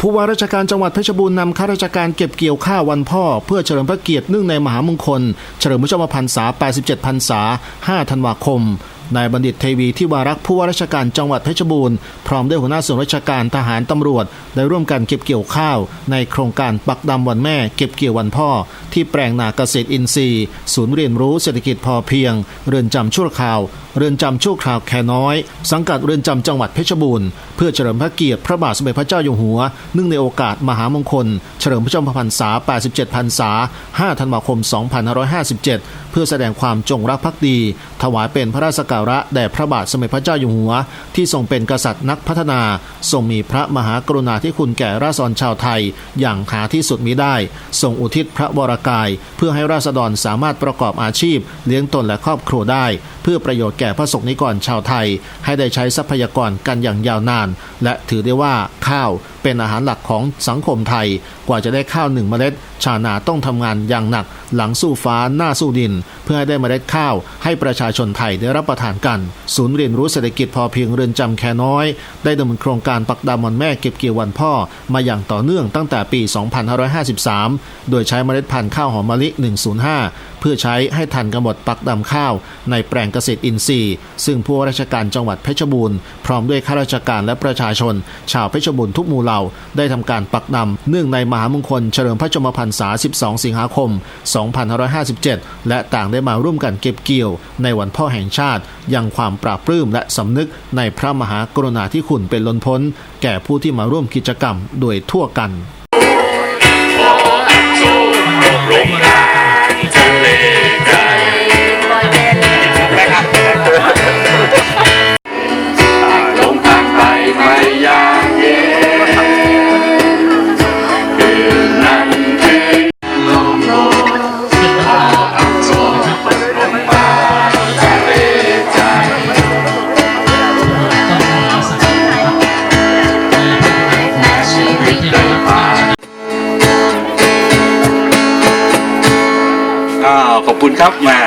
ผู้ว่าราชการจังหวัดเพชรบูรณ์นำข้าราชการเก็บเกี่ยวข้าววันพ่อ เพื่อเฉลิมพระเกียรติเนื่องในมหามงคล เฉลิมพระชนมพรรษา 87 พรรษา 5 ธันวาคม นายบัณฑิตเทวีที่วารักษ์ผู้ว่าราชการจังหวัดเพชรบูรณ์พร้อมด้วยหัวหน้าส่วนราชการทหารตำรวจ ได้ร่วมกันเก็บเกี่ยวข้าว ในโครงการปักดำวันแม่ เก็บเกี่ยววันพ่อ ที่แปลงนาเกษตรอินทรีย์ ศูนย์เรียนรู้เศรษฐกิจพอเพียง เรือนจำชั่วคราว เรือนจำชั่วคราวแคน้อย สังกัดเรือนจำจังหวัดเพชรบูรณ์เพื่อเฉลิมพระเกียรติพระบาทสมเด็จพระเจ้าอยู่หัวเนื่องในโอกาสมหามงคล เฉลิมพระชนมพรรษา 87 พรรษา 5 ธันวาคม 2557 เพื่อแสดงความจงรักภักดี ถวายเป็นพระราชการะแด่พระบาทสมเด็จพระเจ้าอยู่หัว ที่ทรงเป็นกษัตริย์นักพัฒนา ทรงมีพระมหากรุณาธิคุณแก่ราษฎรชาวไทย อย่างหาที่สุดมิได้ ทรงอุทิศพระวรกาย เพื่อให้ราษฎรสามารถประกอบอาชีพ เลี้ยงตนและครอบครัวได้ พื่อประโยชน์แก่พระสงฆ์นิกรชาวไทย ให้ได้ใช้ทรัพยากรกันอย่างยาวนาน และถือได้ว่าข้าวเป็นอาหารหลักของสังคมไทย กว่าจะได้ข้าวหนึ่งเมล็ด ชาวนาต้องทำงานอย่างหนัก หลังสู้ฟ้าหน้าสู้ดิน เพื่อให้ได้เมล็ดข้าว ให้ประชาชนไทยได้รับประทานกัน ศูนย์เรียนรู้เศรษฐกิจพอเพียงเรือนจำแคน้อย ได้ดำเนินโครงการปักดำวันแม่เก็บเกี่ยววันพ่อ มาอย่างต่อเนื่องตั้งแต่ปี 2553 โดยใช้เมล็ดพันธุ์ข้าวหอมมะลิ 105 เพื่อใช้ให้ทันกำหนดปักดำข้าวในแปลงเกษตรอินทรีย์ ซึ่งผู้ราชการจังหวัดเพชรบูรณ์พร้อมด้วยข้าราชการและประชาชน ชาวเพชรบูรณ์ทุกหมู่เหล่าได้ทำการปักดำเนื่องในมหามงคลเฉลิมพระชนมพรรษา 12 สิงหาคม 2557 และต่างได้มาร่วมกันเก็บเกี่ยว ในวันพ่อแห่งชาติยังความปราบปลื้มและสำนึกในพระมหากรุณาธิคุณเป็นล้นพ้น แก่ผู้ที่มาร่วมกิจกรรมโดยทั่วกัน ก็ขอบคุณครับมา